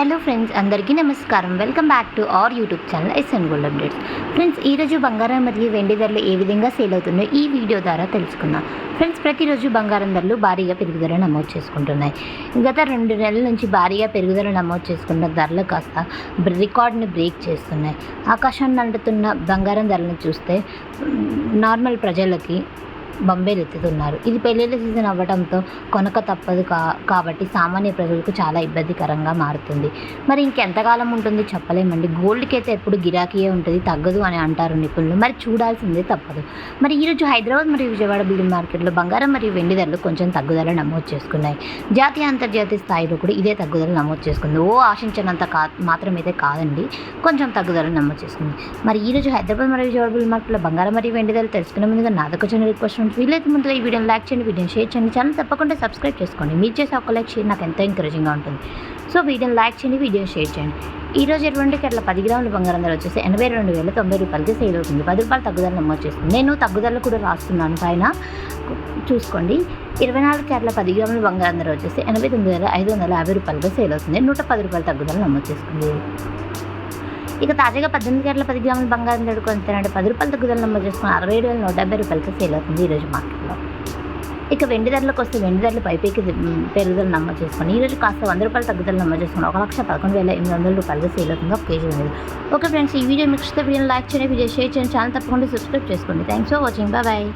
Hello friends అందరికీ నమస్కారం. Welcome back to our YouTube channel SN gold updates. Friends ఈరోజు బంగారం మరియు వెండి ధరలు ఏ విధంగా సేల్ అవుతున్నాయో ఈ వీడియో ద్వారా తెలుసుకుందాం. ఫ్రెండ్స్ ప్రతిరోజు బంగారం ధరలు భారీగా పెరుగుదల నమోదు చేసుకుంటున్నాయి. గత రెండు నెలల నుంచి భారీగా పెరుగుదల నమోదు చేసుకున్న ధరలు కాస్త రికార్డ్ని బ్రేక్ చేస్తున్నాయి. ఆకాశాన్ని అంటుతున్న బంగారం ధరలను చూస్తే నార్మల్ ప్రజలకి బొంబేలెత్తుతున్నారు ఇది పెళ్ళిళ్ళ సీజన్ అవ్వడంతో కొనక తప్పదు కా కాబట్టి సామాన్య ప్రజలకు చాలా ఇబ్బందికరంగా మారుతుంది. మరి ఇంకెంతకాలం ఉంటుందో చెప్పలేమండి. గోల్డ్కి అయితే ఎప్పుడు గిరాకీయే ఉంటుంది. తగ్గదు అని అంటారు నిపుణులు. మరి చూడాల్సిందే తప్పదు. మరి ఈరోజు హైదరాబాద్ మరియు విజయవాడ బిల్డింగ్ మార్కెట్లో బంగారం మరియు వెండి ధరలు కొంచెం తగ్గుదల నమోదు చేసుకున్నాయి. జాతీయ అంతర్జాతీయ స్థాయిలో కూడా ఇదే తగ్గుదల నమోదు చేసుకుంది. ఓ ఆశించినంత కా మాత్రమైతే కాదండి. కొంచెం తగ్గుదల నమోదు చేసుకుంది. మరి ఈరోజు హైదరాబాద్ మరియు విజయవాడ బిల్డింగ్ మార్కెట్లో బంగారం మరియు వెండి ధరలు తెలుసుకునే ముందుగా నాదొక చిన్న రిక్వెస్ట్ ఫ్రెండ్స్ వీలైతే ముందుగా ఈ వీడియోని లైక్ చేయండి వీడియోని షేర్ చేయండి ఛానల్ తప్పకుండా సబ్స్క్రైబ్ చేసుకోండి. మీరు చేసే ఒక లైక్ షేర్ నాకు ఎంతో ఎంకరేజింగ్గా ఉంటుంది. సో వీడియోని లైక్ చేయండి వీడియోని షేర్ చేయండి. ఈ రోజు ఎటువంటి అట్లా పది గ్రాముల బంగారం ధర వచ్చేసి ఎనభై రెండు వేల తొంభై రూపాయలకి సేల్ అవుతుంది. పది రూపాయలు తగ్గుదల నమోదు చేస్తుంది. నేను తగ్గుదల కూడా రాస్తున్నాను. పైన చూసుకోండి. ఇరవై నాలుగు క్యారెట్ల పది గ్రాముల బంగారం ధర వచ్చేసి ఎనభై తొమ్మిది వేల ఐదు వందల యాభై రూపాయలకి సేల్ అవుతుంది. నూట పది రూపాయల తగ్గుదల నమోదు చేసుకుంది ఇక తాజాగా పద్దెనిమిది గంటల పది గ్రాముల బంగారం ధర కొంత పది రూపాయల తగ్గుదల నమోదు చేసుకుని అరవై ఏడు వేల నూట డెబ్బై రూపాయలకి సేల్ అవుతుంది ఈరోజు మార్కెట్లో. ఇక వెండి ధరలకు వస్తే వెండి ధరలు పైపైకి పెరుగుదల నమోదు చేసుకుని ఈరోజు కాస్త వంద రూపాయల తగ్గుదల నమోదు చేసుకుని ఒక లక్ష పదకొండు వేల ఎనిమిది వందల రూపాయలుగా సేల్ అవుతుంది ఒక కేజీ వెండి. ఓకే ఫ్రెండ్స్ ఈ వీడియో మీకు ఇస్తే వీడియోని లైక్ చేయండి వీడియో షేర్ చేయండి ఛానల్ తప్పకుండా సబ్స్క్రైబ్ చేసుకోండి. Thanks for watching bye